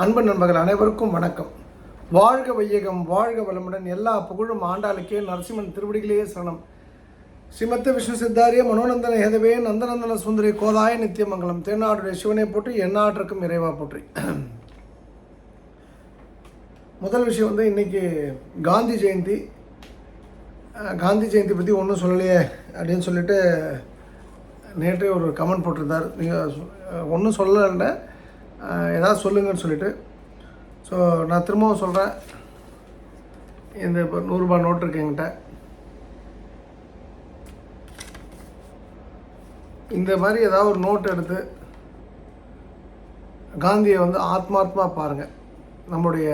அன்பு நண்பர்கள் அனைவருக்கும் வணக்கம். வாழ்க வையகம் வாழ்க வளமுடன். எல்லா புகழும் ஆண்டாளுக்கே நரசிம்மன் திருவடிகளையே சரணம். ஸ்ரீமத்த விஷ்ணு சித்தாரிய மனோநந்தன ஹேதவே நந்தநந்தன சுந்தரி கோதாய நித்தியமங்கலம். தென்னாடுடைய சிவனை போற்றி எந்நாட்டிற்கும் இறைவா போற்றி. முதல் விஷயம் வந்து இன்றைக்கி காந்தி ஜெயந்தி. காந்தி ஜெயந்தி பற்றி ஒன்றும் சொல்லலையே அப்படின்னு சொல்லிட்டு நேற்றே ஒரு கமெண்ட் போட்டிருந்தார். நீங்கள் ஒன்றும் சொல்லலை ஏதாவது சொல்லுங்கன்னு சொல்லிட்டு. ஸோ நான் திரும்பவும் சொல்கிறேன் இந்த இப்போ நூறுரூபா நோட் இருக்கு என்கிட்ட. இந்த மாதிரி ஏதாவது ஒரு நோட் எடுத்து காந்தியை வந்து ஆத்மாத்மா பாருங்கள் நம்முடைய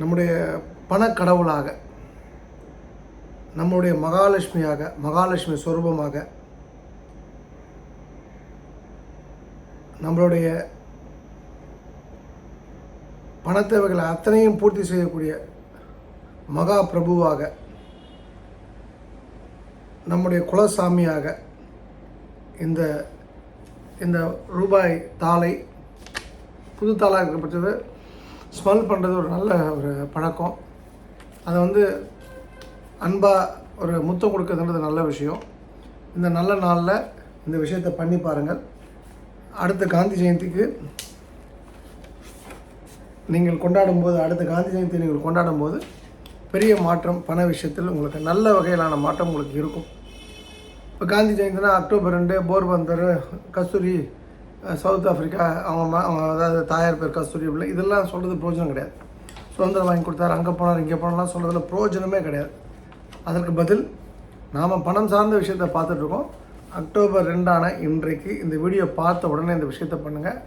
நம்முடைய பணக்கடவுளாக நம்முடைய மகாலட்சுமியாக மகாலட்சுமி சொரூபமாக நம்மளுடைய பணத் தேவைகளை அத்தனையும் பூர்த்தி செய்யக்கூடிய மகா பிரபுவாக நம்முடைய குலசாமியாக இந்த இந்த ரூபாய் தாளை புது தாளாக இருக்கப்பட்டது ஸ்மெல் பண்ணுறது ஒரு நல்ல ஒரு பழக்கம். அதை வந்து அன்பாக ஒரு முத்தம் கொடுக்கறதுன்றது நல்ல விஷயம். இந்த நல்ல நாளில் இந்த விஷயத்தை பண்ணி பாருங்கள். அடுத்த காந்தி ஜெயந்திக்கு நீங்கள் கொண்டாடும் போது அடுத்த காந்தி ஜெயந்தி நீங்கள் கொண்டாடும் போது பெரிய மாற்றம் பண விஷயத்தில் உங்களுக்கு நல்ல வகையிலான மாற்றம் உங்களுக்கு இருக்கும். இப்போ காந்தி ஜெயந்தினா அக்டோபர் ரெண்டு போர்பந்தர் கஸ்தூரி சவுத் ஆஃப்ரிக்கா அவங்க அவங்க அதாவது தாயார் பேர் கஸ்தூரி பிள்ளை இதெல்லாம் சொல்கிறது பிரயோஜனம் கிடையாது. சுதந்திரம் வாங்கி கொடுத்தாரு அங்கே போனார் இங்கே போனாலாம் சொல்கிறதுல பிரயோஜனமே கிடையாது. அதற்கு பதில் நாம் பணம் சார்ந்த விஷயத்தை பார்த்துட்ருக்கோம் அக்டோபர் ரெண்டான இன்றைக்கு இந்த வீடியோ பார்த்த உடனே இந்த விஷயத்தை பண்ணுங்கள்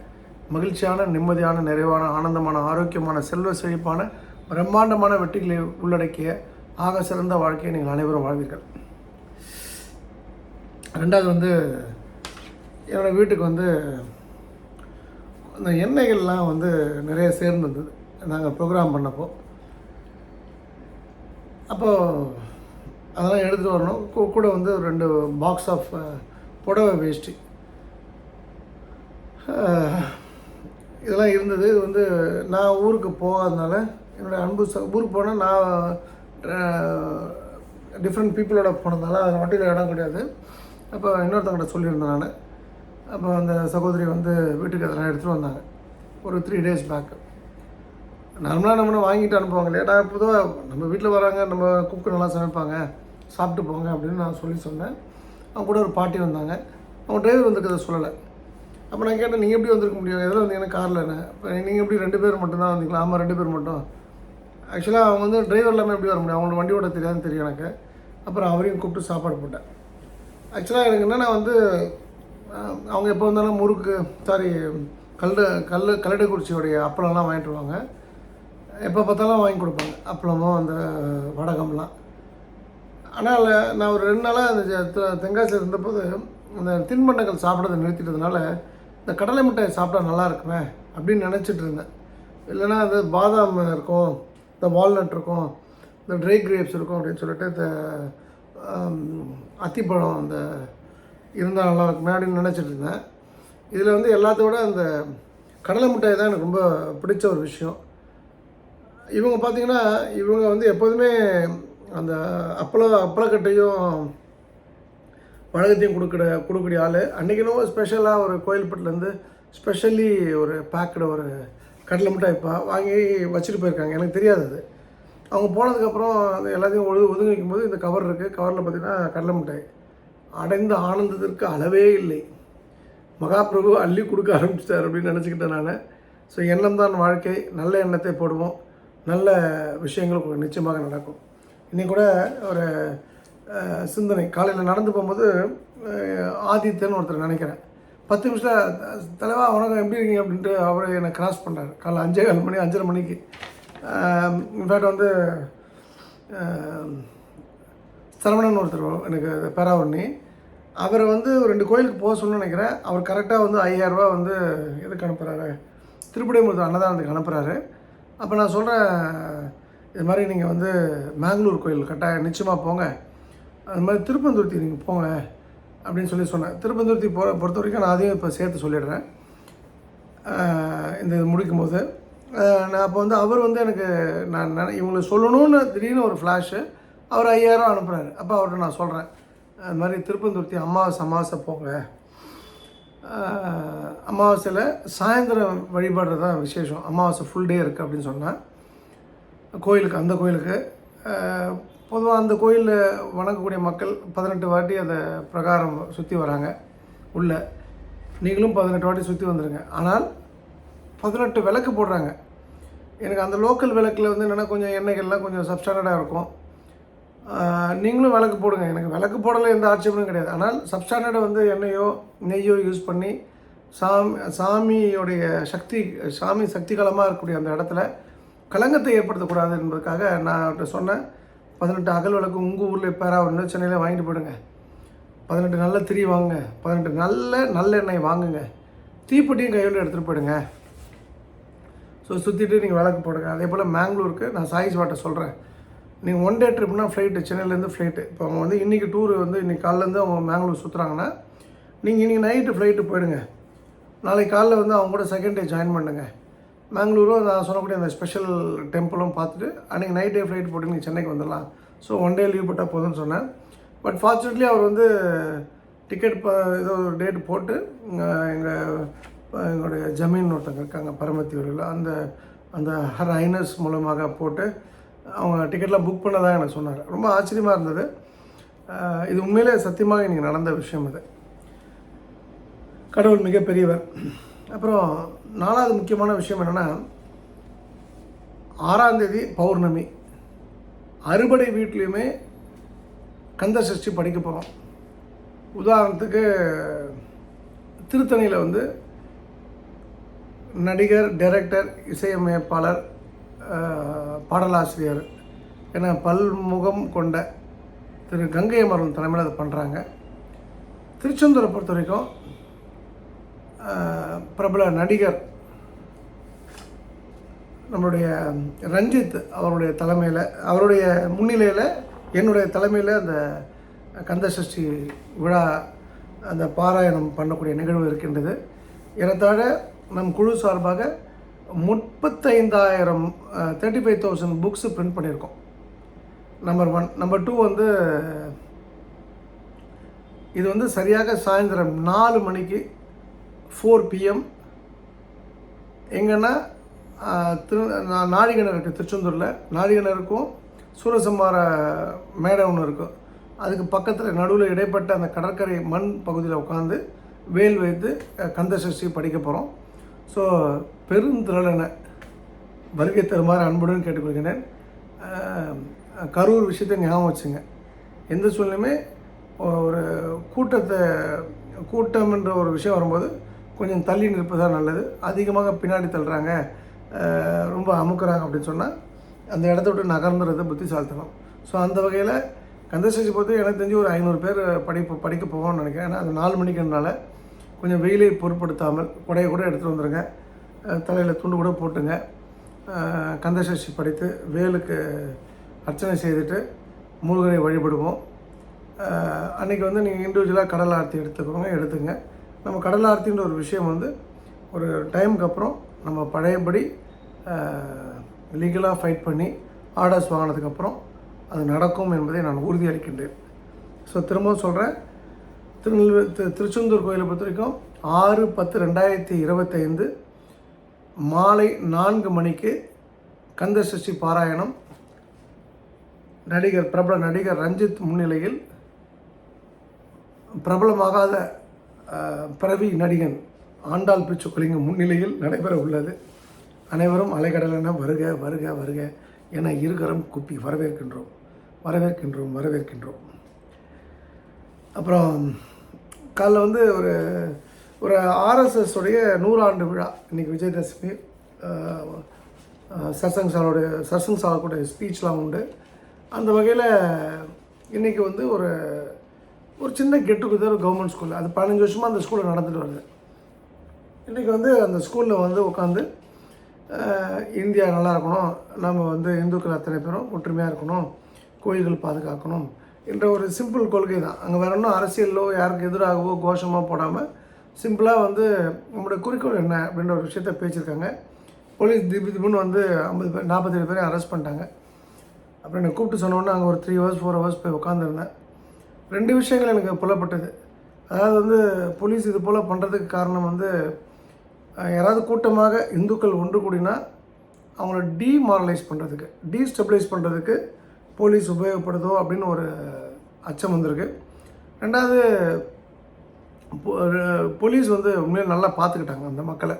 மகிழ்ச்சியான நிம்மதியான நிறைவான ஆனந்தமான ஆரோக்கியமான செல்வ செழிப்பான பிரம்மாண்டமான வெற்றிகளை உள்ளடக்கிய ஆக சிறந்த வாழ்க்கையை நீங்கள் அனைவரும் வாழ்வீர்கள். ரெண்டாவது வந்து என்னோடய வீட்டுக்கு வந்து இந்த எண்ணெய்கள்லாம் வந்து நிறைய சேர்ந்துருந்தது நாங்கள் ப்ரோக்ராம் பண்ணப்போ. அப்போது அதெல்லாம் எடுத்துகிட்டு வரணும். கூ- கூட வந்து ஒரு ரெண்டு பாக்ஸ் ஆஃப் uh, புடவை வேஷ்டி இதெல்லாம் இருந்தது. இது வந்து நான் ஊருக்கு போகாதனால என்னோடய அன்பு ச ஊருக்கு போனால் நான் டிஃப்ரெண்ட் பீப்புளோட போனதுனால அது வண்டியில் இடம் கிடையாது. அப்போ இன்னொருத்தங்கிட்ட சொல்லியிருந்தேன் நான். அப்போ அந்த சகோதரி வந்து வீட்டுக்கு அதெல்லாம் எடுத்துகிட்டு வந்தாங்க. ஒரு த்ரீ டேஸ் பேக் நார்மலாக நம்மளும் வாங்கிட்டு அனுப்புவாங்க இல்லையா? நான் பொதுவாக நம்ம வீட்டில் வராங்க நம்ம குக்கு நல்லா சமைப்பாங்க. சாப்பிட்டு போங்க அப்படின்னு நான் சொல்லி சொன்னேன். அவங்க கூட ஒரு பாட்டி வந்தாங்க. அவங்க டிரைவர் வந்திருக்கதை சொல்லலை. அப்போ நான் கேட்டேன் நீங்கள் எப்படி வந்திருக்க முடியும்? எதில் வந்தீங்கன்னா காரில் என்ன? இப்போ நீங்கள் எப்படி ரெண்டு பேர் மட்டும்தான் வந்தீங்களா? ஆமாம் ரெண்டு பேர் மட்டும். ஆக்சுவலாக அவங்க வந்து டிரைவர் இல்லாமல் எப்படி வர முடியும்? அவங்களோட வண்டி ஓட தெரியாதுன்னு தெரியும் எனக்கு. அப்புறம் அவரையும் கூப்பிட்டு சாப்பாடு போட்டேன். ஆக்சுவலாக எனக்கு என்னென்னா வந்து அவங்க எப்போ வந்தாலும் முறுக்கு சாரி கல் கல் கல்லடைக்குறிச்சியோடைய அப்பளம்லாம் வாங்கிட்டு வருவாங்க. எப்போ பார்த்தாலும் வாங்கி கொடுப்பாங்க. அப்பளமும் அந்த வடகம்லாம். ஆனால் நான் ஒரு ரெண்டு நாளாக அந்த தென்காசியில் இருந்தபோது அந்த தின்பண்டங்கள் சாப்பிட்றதை நிறுத்திட்டதுனால இந்த கடலை மிட்டாய் சாப்பிட்டா நல்லா இருக்குமே அப்படின்னு நினச்சிட்டு இருந்தேன். இல்லைன்னா அது பாதாம் இருக்கும் இந்த வால்நட் இருக்கும் இந்த ட்ரை கிரேப்ஸ் இருக்கும் அப்படின்னு சொல்லிட்டு இந்த அத்திப்பழம் அந்த இருந்தால் நல்லா இருக்குமே அப்படின்னு நினச்சிட்டு இருந்தேன். இதில் வந்து எல்லாத்தோட அந்த கடலை மிட்டாய் தான் எனக்கு ரொம்ப பிடிச்ச ஒரு விஷயம். இவங்க பார்த்தீங்கன்னா இவங்க வந்து எப்போதுமே அந்த அப்பள அப்பளக்கட்டையும் பழகத்தையும் கொடுக்குற கொடுக்கக்கூடிய ஆள். அன்றைக்கினோ ஸ்பெஷலாக ஒரு கோயில்பட்டிலேருந்து ஸ்பெஷலி ஒரு பேக்கடு ஒரு கடலை மிட்டாய் பா வாங்கி வச்சுட்டு போயிருக்காங்க. எனக்கு தெரியாது அது. அவங்க போனதுக்கப்புறம் அது எல்லாத்தையும் ஒழு ஒதுங்கி வைக்கும்போது இந்த கவர் இருக்குது கவரில் பார்த்திங்கன்னா கடலை மிட்டாய். அடைந்த ஆனந்தத்திற்கு அளவே இல்லை. மகாபிரபு அள்ளி கொடுக்க ஆரம்பிச்சிட்டார் அப்படின்னு நினச்சிக்கிட்டேன் நான். ஸோ எண்ணம் தான் வாழ்க்கை. நல்ல எண்ணத்தை போடுவோம். நல்ல விஷயங்கள் நிச்சயமாக நடக்கும். இன்னைக்கு கூட ஒரு சிந்தனை. காலையில் நடந்து போகும்போது அஹ், ஆதித்யன்னு ஒருத்தர் நினைக்கிறேன். பத்து நிமிஷத்தில் தலைவா வணக்கம். எப்படி இருக்கீங்க? அப்படின்ட்டு அவர் என்னை கிராஸ் பண்ணார் காலைல அஞ்சே கால் மணி அஞ்சரை மணிக்கு. இன்ஃபேக்ட் வந்து சரவணன் ஒருத்தர் எனக்கு பேராவண்ணி. அவரை வந்து ஒரு ரெண்டு கோயிலுக்கு போக சொல்லணும்னு நினைக்கிறேன். அவர் கரெக்டாக வந்து ஐயாயிரரூபா வந்து எதுக்கு அனுப்புகிறாரு திருப்படிமுத்து அன்னதானத்துக்கு அனுப்புகிறாரு அப்போ நான் சொல்கிறேன் இது மாதிரி நீங்கள் வந்து மேங்களூர் கோயில் கட்டாயம் நிச்சயமாக போங்க. அது மாதிரி திருப்பந்துருத்தி நீங்கள் போங்க அப்படின்னு சொல்லி சொன்னேன். திருப்பந்துருத்தி போகிற பொறுத்த வரைக்கும் நான் அதையும் இப்போ சேர்த்து சொல்லிடுறேன். இந்த இது முடிக்கும்போது. நான் அப்போ வந்து அவர் வந்து எனக்கு நான் நினை இவங்களுக்கு சொல்லணும்னு திடீர்னு ஒரு ஃப்ளாஷு அவர் ஐயாயிரம் அனுப்புகிறாரு அப்போ அவர்கிட்ட நான் சொல்கிறேன் அது மாதிரி திருப்பந்துருத்தி அமாவாசை அமாவாசை போங்க. அமாவாசையில் சாயந்தரம் வழிபாடுறது தான் விசேஷம். அமாவாசை ஃபுல் டே இருக்குது அப்படின்னு சொன்னேன் கோயிலுக்கு அந்த கோயிலுக்கு. பொதுவாக அந்த கோயிலில் வணங்கக்கூடிய மக்கள் பதினெட்டு வாட்டி அதை பிரகாரம் சுற்றி வராங்க. உள்ள. நீங்களும் பதினெட்டு வாட்டி சுற்றி வந்துடுங்க ஆனால் பதினெட்டு விளக்கு போடுறாங்க. எனக்கு அந்த லோக்கல் விளக்கில் வந்து என்னென்னா கொஞ்சம் எண்ணெய்கள்லாம் கொஞ்சம் சப்ஸ்டாண்டர்டாக இருக்கும். நீங்களும் விளக்கு போடுங்க. எனக்கு விளக்கு போடல எந்த ஆட்சேபமும் கிடையாது. ஆனால் சப்ஸ்டாண்டர்டை வந்து எண்ணெயோ நெய்யோ யூஸ் பண்ணி சாமி சாமியோடைய சக்தி சாமி சக்திகலமாக இருக்கக்கூடிய அந்த இடத்துல களங்கத்தை ஏற்படுத்தக்கூடாது என்பதற்காக நான் அவர்கிட்ட சொன்னேன். பதினெட்டு அகல் விளக்கு உங்கள் ஊரில் பேரா ஒன்று சென்னையில் வாங்கிட்டு போயிடுங்க. பதினெட்டு நல்ல திரி வாங்குங்க. பதினெட்டு நல்ல நல்லெண்ணெய் வாங்குங்க. தீப்பெட்டியும் கையில் எடுத்துகிட்டு போயிடுங்க. ஸோ சுற்றிட்டு நீங்கள் விளக்கு போடுங்க. அதே போல் மேங்களூருக்கு நான் சாயிஸ் வாட்டை சொல்கிறேன் நீங்கள் ஒன் டே ட்ரிப்னா ஃப்ளைட்டு சென்னையிலேருந்து ஃப்ளைட்டு இப்போ அவங்க வந்து இன்றைக்கி டூர் வந்து இன்றைக்கி காலிலேருந்து அவங்க மேங்களூர் சுற்றுறாங்கன்னா நீங்கள் இன்றைக்கி நைட்டு ஃப்ளைட்டு போயிடுங்க. நாளைக்கு காலைல வந்து அவங்க கூட செகண்ட் டே ஜாயின் பண்ணுங்கள் மேங்களூரும் நான் சொல்லக்கூடிய அந்த ஸ்பெஷல் டெம்பிளும் பார்த்துட்டு அன்றைக்கி நைட் டே ஃப்ளைட் போட்டு நீங்கள் சென்னைக்கு வந்துடலாம். ஸோ ஒன் டே லீவ் போட்டால் போதும்னு சொன்னேன். பட் ஃபார்ச்சுனேட்லி அவர் வந்து டிக்கெட் ப ஏதோ ஒரு டேட் போட்டு எங்கள் எங்களுடைய ஜமீன் ஒருத்தங்க இருக்காங்க பரமத்தியூரில் அந்த அந்த ஹர் ஐனஸ் மூலமாக போட்டு அவங்க டிக்கெட்லாம் புக் பண்ணதாக எனக்கு சொன்னார். ரொம்ப ஆச்சரியமாக இருந்தது. இது உண்மையிலே சத்தியமாக இன்றைக்கி நடந்த விஷயம் இது கடவுள் மிகப்பெரியவர். அப்புறம் நாலாவது முக்கியமான விஷயம் என்னென்னா ஆறாம் தேதி பௌர்ணமி. அறுபடை வீட்லேயுமே கந்த சஷ்டி படிக்க போகிறோம் உதாரணத்துக்கு திருத்தணியில் வந்து நடிகர் டைரக்டர் இசையமைப்பாளர் பாடலாசிரியர் என பல்முகம் கொண்ட திரு கங்கை அமரன் தலைமையில் அதை பண்ணுறாங்க திருச்செந்தூரை பொறுத்த வரைக்கும் பிரபல நடிகர் நம்மளுடைய ரஞ்சித் அவருடைய தலைமையில் அவருடைய முன்னிலையில் என்னுடைய தலைமையில் அந்த கந்த சஷ்டி விழா அந்த பாராயணம் பண்ணக்கூடிய நிகழ்வு இருக்கின்றது. ஏறத்தாழ நம் குழு சார்பாக முப்பத்தைந்தாயிரம் thirty five thousand books print பண்ணியிருக்கோம். நம்பர் ஒன் நம்பர் டூ வந்து இது வந்து சரியாக சாயந்தரம் நாலு மணிக்கு ஃபோர் பிஎம் எங்கன்னா திரு நா- இருக்குது திருச்செந்தூரில். நாழிகணருக்கும் சூரசம்மார மேடை ஒன்று இருக்கும் அதுக்கு பக்கத்தில் நடுவில் இடைப்பட்ட அந்த கடற்கரை மண் பகுதியில் உட்காந்து வேல் வைத்து கந்தசஷ்டி கந்த சஷ்டி படிக்க போகிறோம் ஸோ பெருந்திரளன வருகை தருமாறு அன்புடன் கேட்டுக்கொள்கிறேன் கரூர் விஷயத்தை ஞாபகம் வச்சுங்க. எந்த சூழ்நிலையுமே ஒரு கூட்டத்தை கூட்டம் என்ற ஒரு விஷயம் வரும்போது கொஞ்சம் தள்ளி நிற்பது நல்லது. அதிகமாக பின்னாடி தள்ளுறாங்க. ரொம்ப அமுக்குறாங்க அப்படின்னு சொன்னால் அந்த இடத்த விட்டு நகர்ந்துறது புத்திசாலித்தனம். ஸோ அந்த வகையில் கந்தசஷ்டி பொறுத்து எனக்கு தெரிஞ்சு ஒரு ஐநூறு பேர் படிப்பு படிக்க போவோம்னு நினைக்கிறேன். ஏன்னா அது நாலு மணிக்குனால கொஞ்சம் வெயிலை பொருட்படுத்தாமல் குடையை கூட எடுத்துகிட்டு வந்துடுங்க தலையில் துண்டு கூட போட்டுங்க. அஹ், கந்தசஷ்டி படித்து வேலுக்கு அர்ச்சனை செய்துட்டு முருகனை வழிபடுவோம். அன்றைக்கி வந்து நீங்கள் இண்டிவிஜுவலாக கடல் ஆர்த்தி எடுத்துக்கோங்க எடுத்துங்க. நம்ம கடல் ஆர்த்தின்ற ஒரு விஷயம் வந்து ஒரு டைமுக்கு அப்புறம் நம்ம பழையபடி லீகலாக ஃபைட் பண்ணி ஆர்டர்ஸ் வாங்கினதுக்கப்புறம் அது நடக்கும் என்பதை நான் உறுதியளிக்கின்றேன். ஸோ திரும்பவும் சொல்கிறேன் திருநெல்வேலி திருச்செந்தூர் கோயிலை பொறுத்த வரைக்கும் ஆறு பத்து ரெண்டாயிரத்தி இருபத்தைந்து மாலை நான்கு மணிக்கு கந்த சஷ்டி பாராயணம். நடிகர் பிரபல நடிகர் ரஞ்சித் முன்னிலையில் பிரபலமாகாத பிறவி நடிகன் ஆண்டாள் பிச்சுக்குலிங்க முன்னிலையில் நடைபெற உள்ளது. அனைவரும் அலைக்கடலென வருக வருக வருக என இருகரம் குப்பி வரவேற்கின்றோம். வரவேற்கின்றோம் வரவேற்கின்றோம். அப்புறம் காலைல வந்து ஒரு ஒரு ஆர்எஸ்எஸ் உடைய நூறாண்டு விழா இன்றைக்கி விஜயதசமி. சர்சங் சாலோடைய சர்சங் சாலோடைய ஸ்பீச்லாம் உண்டு. அந்த வகையில் இன்றைக்கி வந்து ஒரு ஒரு சின்ன கெட் டுகெதர் கவர்மெண்ட் ஸ்கூலில் அது பதினஞ்சு வருஷமாக அந்த ஸ்கூலில் நடந்துட்டு வருது. இன்றைக்கி வந்து அந்த ஸ்கூலில் வந்து உட்காந்து இந்தியா நல்லா இருக்கணும் நம்ம வந்து இந்துக்கள் அத்தனை பேரும் ஒற்றுமையாக இருக்கணும் கோயில்கள் பாதுகாக்கணும் என்ற ஒரு சிம்பிள் கொள்கை தான். அங்கே வேற ஒன்றும் அரசியலோ யாருக்கு எதிராகவோ கோஷமாக போடாமல் சிம்பிளாக வந்து நம்மளுடைய குறிக்கோள் என்ன அப்படின்ற ஒரு விஷயத்த பேசியிருக்காங்க. போலீஸ் திபி திபுன்னு வந்து ஐம்பது பேர் நாற்பத்தேழு பேரையும் அரெஸ்ட் பண்ணிட்டாங்க. அப்புறம் என்னை கூப்பிட்டு சொன்னோன்னே அங்கே ஒரு த்ரீ ஹவர்ஸ் ஃபோர் ஹவர்ஸ் போய் உட்காந்துருந்தேன் ரெண்டு விஷயங்கள் எனக்கு புலப்பட்டது. அதாவது வந்து போலீஸ் இது போல் பண்ணுறதுக்கு காரணம் வந்து யாராவது கூட்டமாக இந்துக்கள் ஒன்று கூடினா அவங்கள டீமாரலைஸ் பண்ணுறதுக்கு டீஸ்டபிளைஸ் பண்ணுறதுக்கு போலீஸ் உபயோகப்படுதோ அப்படின்னு ஒரு அச்சம் வந்திருக்கு. ரெண்டாவது ஒரு- போலீஸ் வந்து உண்மையிலே நல்லா பார்த்துக்கிட்டாங்க அந்த மக்களை.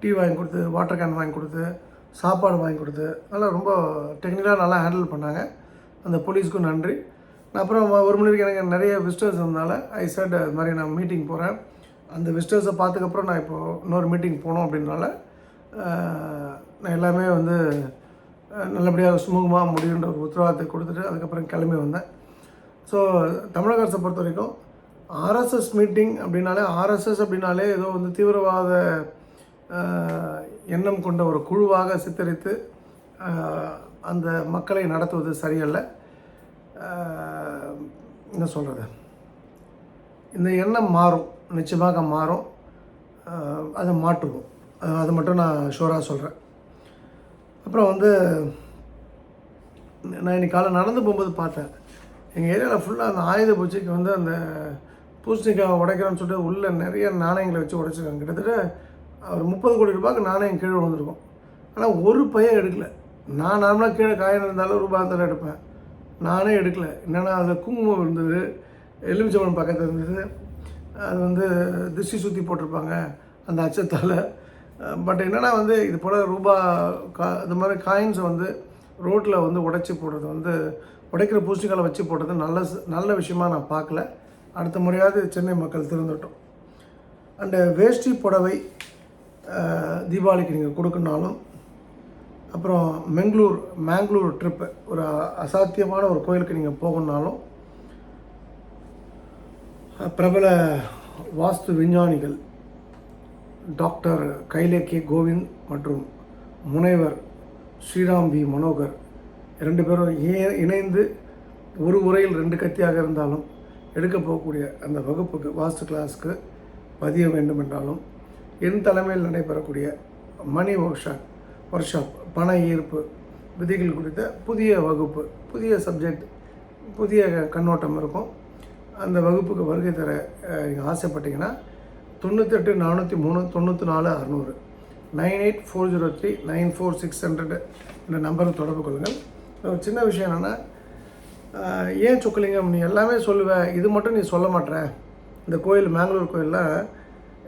டீ வாங்கி கொடுத்து வாட்டர் கேன் வாங்கி கொடுத்து சாப்பாடு வாங்கி கொடுத்து நல்லா ரொம்ப டெக்னிக்கலாக நல்லா ஹேண்டில் பண்ணாங்க. அந்த போலீஸ்க்கும் நன்றி. அப்புறம் ஒரு மணி எனக்கு நிறைய விசிட்டர்ஸ் இருந்தனால ஐ சட் இது மாதிரி நான் மீட்டிங் போகிறேன் அந்த விசிட்டர்ஸை பார்த்துக்கப்புறம் நான் இப்போது இன்னொரு மீட்டிங் போகணும் அப்படின்றனால நான் எல்லாமே வந்து நல்லபடியாக சுமூகமாக முடியுன்ற ஒரு உத்தரவாதத்தை கொடுத்துட்டு அதுக்கப்புறம் கிளம்பி வந்தேன். ஸோ தமிழக அரசை பொறுத்த வரைக்கும் ஆர்எஸ்எஸ் மீட்டிங் அப்படின்னாலே ஆர்எஸ்எஸ் அப்படின்னாலே ஏதோ வந்து தீவிரவாத எண்ணம் கொண்ட ஒரு குழுவாக சித்தரித்து அந்த மக்களை நடத்துவது சரியல்ல. என்ன சொல்கிறது இந்த எண்ணம் மாறும். நிச்சயமாக மாறும். அதை மாற்றுவோம். அது மட்டும் நான் ஷூராக சொல்கிறேன் அப்புறம் வந்து நான் இன்றைக்கி காலை நடந்து போகும்போது பார்த்தேன். எங்கள் ஏரியாவில் ஃபுல்லாக அந்த ஆயுத பூஜைக்கு வந்து அந்த பூசணிக்காய் உடைக்கிறோன்னு சொல்லிட்டு உள்ளே நிறைய நாணயங்களை வச்சு உடைச்சிருக்காங்க. கிட்டத்தட்ட ஒரு முப்பது கோடி ரூபாய்க்கு நாணயம் கீழே விழுந்திருக்கும். ஆனால் ஒரு பையன் எடுக்கல. நான் நார்மலாக கீழே காயின் இருந்தாலும் ரூபாய் எடுப்பேன். நானே எடுக்கல. என்னென்னா அதில் குங்குமம் இருந்தது எலுமிச்சம்பழம் பக்கத்தில் இருந்தது. அது வந்து திருஷ்டி சுற்றி போட்டிருப்பாங்க அந்த அச்சத்தால். பட் என்னென்னா வந்து இது போல் ரூபா கா இந்த மாதிரி காயின்ஸை வந்து ரோட்டில் வந்து உடைச்சி போடுறது வந்து உடைக்கிற பூச்சிக்காலை வச்சு போடுறது நல்ல நல்ல விஷயமா நான் பார்க்கல. அடுத்த முறையாவது சென்னை மக்கள் திறந்துட்டோம் அண்டு வேஷ்டி புடவை தீபாவளிக்கு நீங்கள் கொடுக்கணுனாலும் அப்புறம் மெங்களூர் மேங்களூர் ட்ரிப்பு ஒரு அசாத்தியமான ஒரு கோயிலுக்கு நீங்கள் போகணுன்னாலும் பிரபல வாஸ்து விஞ்ஞானிகள் டாக்டர் கைலே கே கோவிந்த் மற்றும் முனைவர் ஸ்ரீராம் வி மனோகர் ரெண்டு பேரும் ஏ- இணைந்து ஒரு உரையில் ரெண்டு கத்தியாக இருந்தாலும் எடுக்க போகக்கூடிய அந்த வகுப்புக்கு வாஸ்து கிளாஸ்க்கு பதிய வேண்டும் என்றாலும் என் தலைமையில் நடைபெறக்கூடிய money workshop workshop பண ஈர்ப்பு விதிகள் குறித்த புதிய வகுப்பு புதிய சப்ஜெக்ட் புதிய கண்ணோட்டம் இருக்கும். அந்த வகுப்புக்கு வருகை தர நீங்கள் ஆசைப்பட்டீங்கன்னா தொண்ணூத்தெட்டு நானூற்றி மூணு தொண்ணூற்றி நாலு அறநூறு. Nine eight four zero three nine four six hundred இந்த நம்பரை தொடர்பு கொள்ளுங்கள். ஒரு சின்ன விஷயம் என்னென்னா ஏன் சொக்கலிங்கம் நீ எல்லாமே சொல்லுவ இது மட்டும் நீ சொல்ல மாட்டேற இந்த கோயில் மேங்களூர் கோயிலில்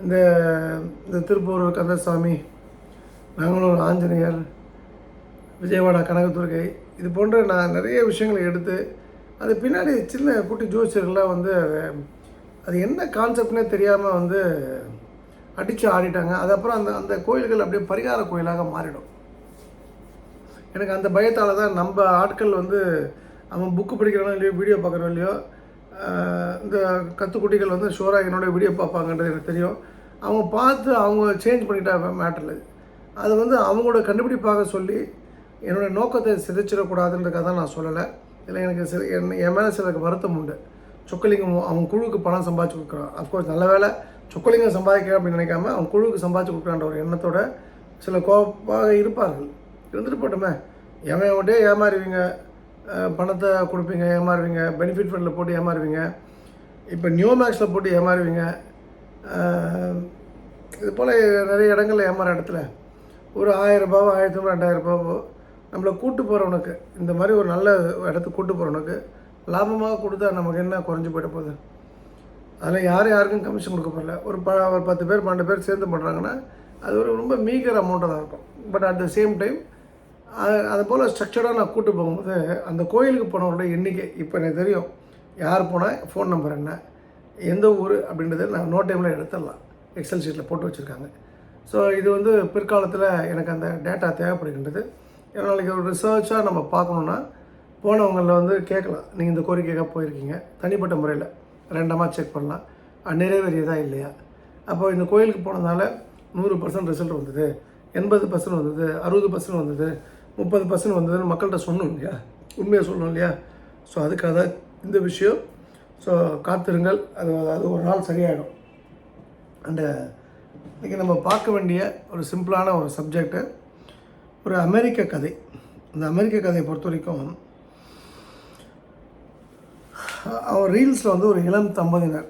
இந்த இந்த திருப்பூர் கந்தசாமி பெங்களூர் ஆஞ்சநேயர் விஜயவாடா கனகதுர்கை இது போன்ற நான் நிறைய விஷயங்களை எடுத்து அது பின்னாடி சின்ன குட்டி ஜோசியர்கள்லாம் வந்து அது- அது என்ன கான்செப்ட்னே தெரியாமல் வந்து அடித்து ஆடிட்டாங்க. அது அப்புறம் அந்த அந்த கோயில்கள் அப்படியே பரிகார கோயிலாக மாறிடும். எனக்கு அந்த பயத்தால் தான் நம்ம ஆட்கள் வந்து அவன் புக்கு படிக்கிறவங்க இல்லையோ வீடியோ பார்க்குறோம் இல்லையோ இந்த கத்துக்குட்டிகள் வந்து ஷோராக என்னோட வீடியோ பார்ப்பாங்கன்றது எனக்கு தெரியும். அவங்க பார்த்து அவங்க சேஞ்ச் பண்ணிட்டாங்க மேட்டரில் அது வந்து அவங்களோட கண்டுபிடிப்பாக சொல்லி என்னுடைய நோக்கத்தை சிதைச்சிடக்கூடாதுன்றதுக்காக தான் நான் சொல்லலை. இதில் எனக்கு சில என் என் மேலே சிலருக்கு வருத்தம் உண்டு. சொக்கலிங்கம் அவங்க குழுவுக்கு பணம் சம்பாதிச்சு கொடுக்குறான். அஃப்கோர்ஸ் நல்ல வேலை சொக்கலிங்கம் சம்பாதிக்க அப்படின்னு நினைக்காம அவங்க குழுவுக்கு சம்பாதிச்சு கொடுக்குறான்ற ஒரு எண்ணத்தோட சில கோப்பாக இருப்பார்கள். இருந்துட்டு போட்டோமே. ஏமா எவன்ட்டே ஏமாறுவீங்க? பணத்தை கொடுப்பீங்க ஏமாறுவீங்க. பெனிஃபிட் ஃபண்டில் போட்டு ஏமாறுவீங்க. இப்போ நியூ மேக்ஸில் போட்டு ஏமாறுவீங்க. இது போல் நிறைய இடங்களில் ஏமாற இடத்துல ஒரு ஆயிரம் ரூபாவோ ஆயிரத்தி ஐநூறு ரெண்டாயிரம் ரூபாவோ நம்மளை கூட்டு போகிறவனுக்கு இந்த மாதிரி ஒரு நல்ல இடத்துக்கு கூட்டு போகிறவனுக்கு லாபமாக கொடுத்தா நமக்கு என்ன குறைஞ்சி போயிட போகுது? அதில் யார் யாருக்கும் கமிஷன் கொடுக்க போகல ஒரு ப ஒரு பத்து பேர் பன்னெண்டு பேர் சேர்ந்து பண்ணுறாங்கன்னா அது ஒரு ரொம்ப மீகர் அமௌண்ட்டாக தான் இருக்கும். But at the same time அது போல் ஸ்ட்ரக்சர்டாக நான் கூட்டு போகும்போது அந்த கோயிலுக்கு போனவரோட எண்ணிக்கை இப்போ எனக்கு தெரியும். யார் போனால் ஃபோன் நம்பர் என்ன எந்த ஊர் அப்படின்றத நான் நோ டைமில் எடுத்துடலாம். எக்ஸல் ஷீட்டில் போட்டு வச்சுருக்காங்க. ஸோ இது வந்து பிற்காலத்தில் எனக்கு அந்த டேட்டா தேவைப்படுகின்றது. ஏன்னா நாளைக்கு ஒரு ரிசர்ச்சாக நம்ம பார்க்கணுன்னா போனவங்களில் வந்து கேட்கலாம். நீங்கள் இந்த கோரிக்கைக்காக போயிருக்கீங்க. தனிப்பட்ட முறையில் ரெண்டமாக செக் பண்ணலாம். நிறைவேறியதா இல்லையா? அப்போ இந்த கோயிலுக்கு போனதால் நூறு பர்சன்ட் ரிசல்ட் வந்தது. எண்பது பர்சன்ட் வந்தது. அறுபது பர்சன்ட் வந்தது. முப்பது பர்சன்ட் வந்ததுன்னு மக்கள்கிட்ட சொன்னோம் இல்லையா? உண்மையை சொல்லணும் இல்லையா? ஸோ அதுக்காக தான் இந்த விஷயம். ஸோ காத்திருங்கள். அது அது ஒரு நாள் சரியாயிடும். அண்டு இன்றைக்கி நம்ம பார்க்க வேண்டிய ஒரு சிம்பிளான ஒரு சப்ஜெக்டு ஒரு அமெரிக்க கதை. இந்த அமெரிக்க கதையை பொறுத்த வரைக்கும் அவர் ரீல்ஸில் வந்து ஒரு இளம் தம்பதியினர்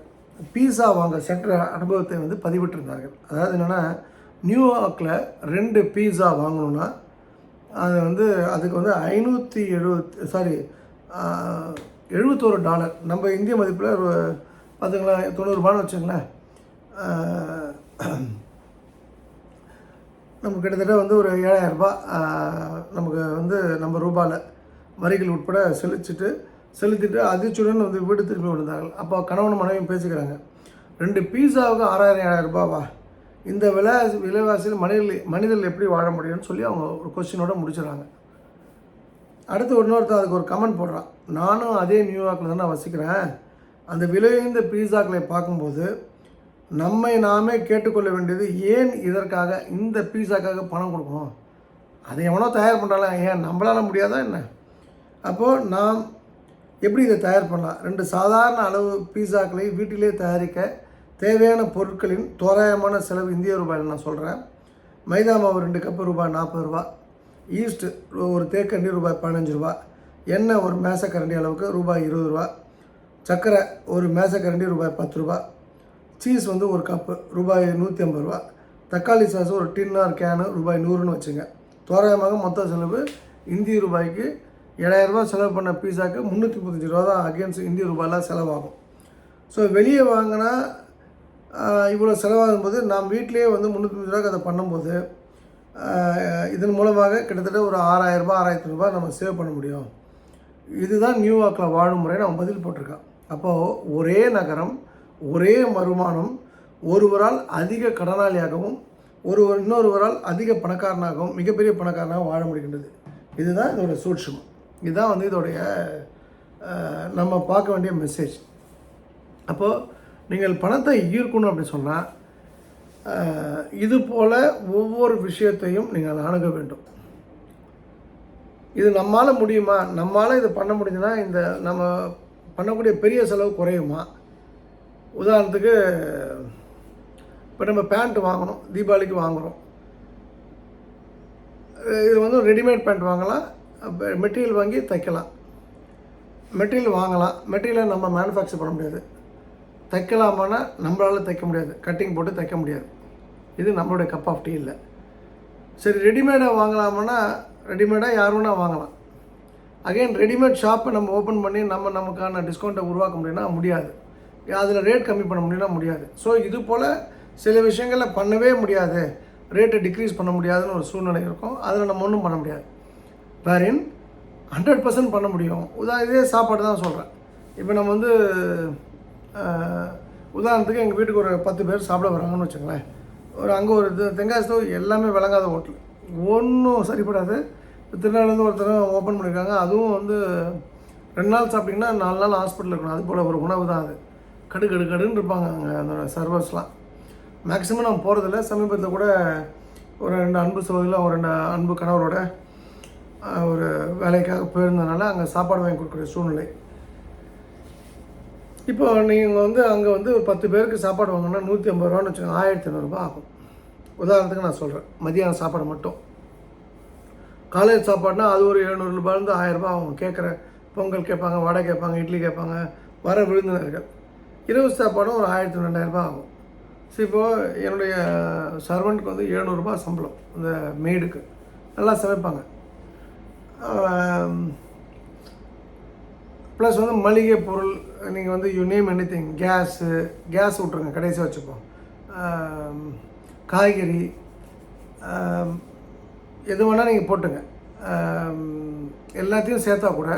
பீஸா வாங்க சென்ற அனுபவத்தை வந்து பதிவிட்டிருந்தார்கள். அதாவது என்னென்னா நியூயார்க்கில் ரெண்டு பீஸா வாங்கணுன்னா அது வந்து அதுக்கு வந்து ஐநூற்றி எழுபத் சாரி எழுபத்தோரு டாலர். நம்ம இந்திய மதிப்பில் ஒரு பார்த்துங்களா தொண்ணூறுபான்னு வச்சுங்களேன் நமக்கு கிட்டத்தட்ட வந்து ஒரு ஏழாயிரரூபா நமக்கு வந்து நம்ம ரூபாவில் வரிகள் உட்பட செலுத்திட்டு செலுத்திட்டு அதிர்ச்சியுடன் வந்து வீடு திரும்பி விழுந்தார்கள் அப்போ கணவன் மனைவியும் பேசிக்கிறாங்க. ரெண்டு பீஸாவுக்கு ஆறாயிரம் ஏழாயிரம் ரூபாவா? இந்த விலை விலைவாசியில் மனிதர்கள் மனிதர்கள் எப்படி வாழ முடியும்னு சொல்லி அவங்க ஒரு கொஸ்டினோட முடிச்சிடறாங்க. அடுத்து இன்னொருத்தர் அதுக்கு ஒரு கமெண்ட் போடுறான். நானும் அதே நியூயார்க்கில் தான் நான் வசிக்கிறேன். அந்த விலையுந்த பீஸாக்களை பார்க்கும்போது நம்மை நாமே கேட்டுக்கொள்ள வேண்டியது ஏன் இதற்காக இந்த பீஸாக்காக பணம் கொடுக்கணும்? அதை எவனோ தயார் பண்ணுறாலாம் ஏன் நம்மளால முடியாதா என்ன? அப்போது நாம் எப்படி இதை தயார் பண்ணலாம்? ரெண்டு சாதாரண அளவு பீஸாக்களை வீட்டிலே தயாரிக்க தேவையான பொருட்களின் தோராயமான செலவு இந்திய ரூபாயில் நான் சொல்கிறேன் மைதா மாவு ரெண்டு கப்பு ரூபாய் நாற்பது ரூபா. ஈஸ்ட் ஒரு தேக்கண்டி ரூபாய் பதினஞ்சு ரூபா. எண்ணெய் ஒரு மேசக்கரண்டி அளவுக்கு ரூபாய் இருபது ரூபா. சர்க்கரை ஒரு மேசக்கரண்டி ரூபாய் பத்து ரூபா. சீஸ் வந்து ஒரு கப்பு ரூபாய் நூற்றி ஐம்பது ரூபா. தக்காளி சாஸ் ஒரு டின்னார் கேனு ரூபாய் நூறுன்னு வச்சுங்க. தோராயமாக மொத்த செலவு இந்திய ரூபாய்க்கு ஏழாயிரரூபா செலவு பண்ண பீஸாக்கு முந்நூற்றி முப்பத்தஞ்சு ரூபா தான் அகேன்ஸ்ட் இந்திய ரூபாயெலாம் செலவாகும். ஸோ வெளியே வாங்கினா இவ்வளோ செலவாகும் போது நாம் வீட்டிலேயே வந்து முந்நூற்றி ரூபாய்க்கு அதை பண்ணும்போது இதன் மூலமாக கிட்டத்தட்ட ஒரு ஆறாயிரரூபா ஆறாயிரத்தி ரூபாய் நம்ம சேவ் பண்ண முடியும். இதுதான் நியூயார்க்கில் வாழும் முறை நம்ம பதில் போட்டிருக்கோம். அப்போது ஒரே நகரம் ஒரே வருமானம் ஒருவரால் அதிக கடனாளியாகவும் ஒருவர் இன்னொருவரால் அதிக பணக்காரனாகவும் மிகப்பெரிய பணக்காரனாகவும் வாழ முடிகின்றது. இதுதான் இதோட சூட்சமம். இதுதான் வந்து இதோடைய நம்ம பார்க்க வேண்டிய மெசேஜ் அப்போது நீங்கள் பணத்தை ஈர்க்கணும் அப்படின்னு சொன்னால் இது போல் ஒவ்வொரு விஷயத்தையும் நீங்கள் அணுக வேண்டும். இது நம்மளால் முடியுமா? நம்மளால் இது பண்ண முடிஞ்சுன்னா இந்த நம்ம பண்ணக்கூடிய பெரிய செலவு குறையுமா? உதாரணத்துக்கு இப்போ நம்ம பேண்ட் வாங்கணும் தீபாவளிக்கு வாங்குகிறோம் இது வந்து ரெடிமேட் பேண்ட் வாங்கலாம் மெட்டீரியல் வாங்கி தைக்கலாம். மெட்டீரியல் வாங்கலாம். மெட்டீரியலை நம்ம மேனுஃபேக்சர் பண்ண முடியாது. தைக்கலாமான்னா நம்மளால் தைக்க முடியாது. கட்டிங் போட்டு தைக்க முடியாது. இது நம்மளுடைய கப் ஆஃப் டீ இல்லை. சரி ரெடிமேடாக வாங்கலாமான்னா ரெடிமேடாக யார் வேணால் வாங்கலாம். அகைன் ரெடிமேட் ஷாப்பை நம்ம ஓப்பன் பண்ணி நம்ம நமக்கான டிஸ்கவுண்ட்டை உருவாக்க முடியும்னா முடியாது. அதில் ரேட் கம்மி பண்ண முடியும்னா முடியாது. ஸோ இது போல் சில விஷயங்களில் பண்ணவே முடியாது. ரேட்டை டிக்ரீஸ் பண்ண முடியாதுன்னு ஒரு சூழ்நிலை இருக்கும். அதில் நம்ம ஒன்றும் பண்ண முடியாது. வேறின் ஹண்ட்ரட் பர்சன்ட் பண்ண முடியும். உதா இதே சாப்பாடு தான் சொல்கிறேன் இப்போ நம்ம வந்து உதாரணத்துக்கு எங்கள் வீட்டுக்கு ஒரு பத்து பேர் சாப்பிட வராங்கன்னு வச்சுங்களேன் ஒரு அங்கே ஒரு இது தெங்காய் ஸ்டவ் எல்லாமே விளங்காத ஹோட்டல் ஒன்றும் சரிப்படாது. திருநாள்லேருந்து ஒருத்தர் ஓப்பன் பண்ணியிருக்காங்க அதுவும் வந்து ரெண்டு நாள் சாப்பிட்டிங்கன்னா நாலு நாள் ஹாஸ்பிட்டலில் இருக்கணும். அது போல் ஒரு உணவு தான் அது. கடு கடு கடுன்னு இருப்பாங்க அங்கே அந்த சர்வர்ஸ்லாம் மேக்ஸிமம் நான் போகிறதில்ல சமீபத்தில் கூட ஒரு ரெண்டு அன்பு சோதரில் ஒரு ரெண்டு அன்பு கணவரோட ஒரு வேலைக்காக போயிருந்ததுனால அங்கே சாப்பாடு வாங்கி கொடுக்குற சூழ்நிலை. இப்போ நீங்கள் வந்து அங்கே வந்து ஒரு பத்து பேருக்கு சாப்பாடு வாங்கினா நூற்றி ஐம்பது ரூபான்னு வச்சுக்கோங்க. ஆயிரத்தி ஐநூறுரூபா ஆகும். உதாரணத்துக்கு நான் சொல்கிறேன் மதியானம் சாப்பாடு மட்டும். காலேஜ் சாப்பாடுனா அது ஒரு எழுநூறுபாலேருந்து ஆயிரரூபா அவங்க கேட்குற பொங்கல் கேட்பாங்க வடை கேட்பாங்க இட்லி கேட்பாங்க வர விருந்தினர்கள். இரவு சாப்பாடும் ஒரு ஆயிரத்தி ரெண்டாயிரரூபா ஆகும். ஸோ இப்போது என்னுடைய சர்வெண்ட்க்கு வந்து எழுநூறுபா சம்பளம் இந்த மெய்டுக்கு நல்லா சமைப்பாங்க. ப்ளஸ் வந்து மளிகை பொருள் நீங்கள் வந்து you name anything gas gas விட்ருங்க கடைசியாக வச்சுப்போம் காய்கறி எது வேணால் நீங்கள் போட்டுங்க. எல்லாத்தையும் சேர்த்தா கூட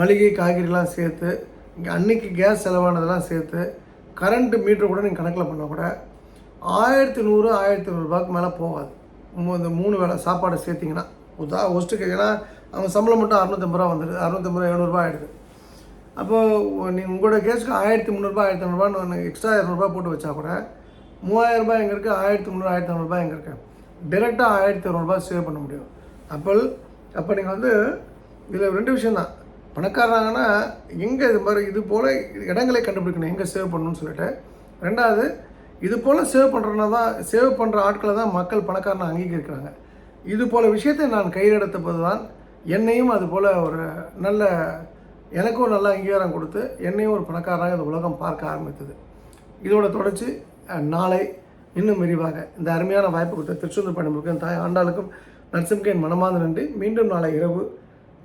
மளிகை காய்கறிலாம் சேர்த்து இங்கே அன்னைக்கு கேஸ் செலவானதெல்லாம் சேர்த்து கரண்ட்டு மீட்ரு கூட நீங்கள் கணக்கில் பண்ணால் கூட ஆயிரத்தி நூறு ஆயிரத்தி நூறுரூபாய்க்கு மேலே போகாது. இந்த மூணு வேலை சாப்பாடை சேர்த்திங்கன்னா உதா ஒஸ்ட்டுக்கு ஏன்னா அவங்க சம்பளம் மட்டும் அறுநூத்தம்பது ரூபா வந்துடுது அறுநூத்தம்பது ரூபா எழுநூறுபா ஆகிடுது அப்போது நீங்கள் உங்களோட கேஸுக்கு ஆயிரத்தி முந்நூறுபா ஆயிரத்தி ஐநூறுபான்னு எக்ஸ்ட்ரா இரநூறுபா போட்டு வச்சா கூட மூவாயிரரூபா எங்கே இருக்குது ஆயிரத்தி முந்நூறு ஆயிரத்தி ஐநூறுபா எங்கே இருக்குது டேரெக்டாக ஆயிரத்தி இரநூறுபா சேவ் பண்ண முடியும். அப்போ அப்போ நீங்கள் வந்து இதில் ரெண்டு விஷயந்தான் பணக்காரனாங்கன்னா எங்கே இது மாதிரி இது போல் இடங்களை கண்டுபிடிக்கணும் எங்கே சேவ் பண்ணணும்னு சொல்லிட்டு. ரெண்டாவது இது போல் சேவ் பண்ணுறனா தான் சேவ் பண்ணுற ஆட்களை தான் மக்கள் பணக்காரனை அங்கீகரிக்கிறாங்க. இது போல் விஷயத்தை நான் கையில் தான் என்னையும் அது போல் ஒரு நல்ல எனக்கும் ஒரு நல்ல அங்கீகாரம் கொடுத்து என்னையும் ஒரு பணக்காரராக இந்த உலகம் பார்க்க ஆரம்பித்தது. இதோட தொடர்ச்சி நாளை இன்னும் விரிவாக. இந்த அருமையான வாய்ப்பு கொடுத்த திருச்செந்தூர் பணிமுருகன் தாய் ஆண்டாளுக்கும் நரசிம்கேன் மனமார்ந்த நன்றி. மீண்டும் நாளை இரவு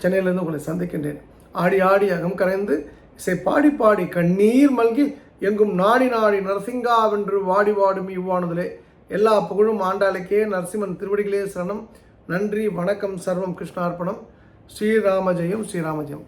சென்னையிலிருந்து உங்களை சந்திக்கின்றேன். ஆடி ஆடி அகம் கரைந்து இசை பாடி பாடி கண்ணீர் மல்கி எங்கும் நாடி நாடி நரசிங்காவென்று வாடி வாடும் இவ்வானதிலே. எல்லா புகழும் ஆண்டாளுக்கே. நரசிம்மன் திருவடிகளே சரணம். நன்றி வணக்கம் சர்வம் கிருஷ்ணார்ப்பணம். ஸ்ரீராமஜெயம் ஸ்ரீராமஜெயம்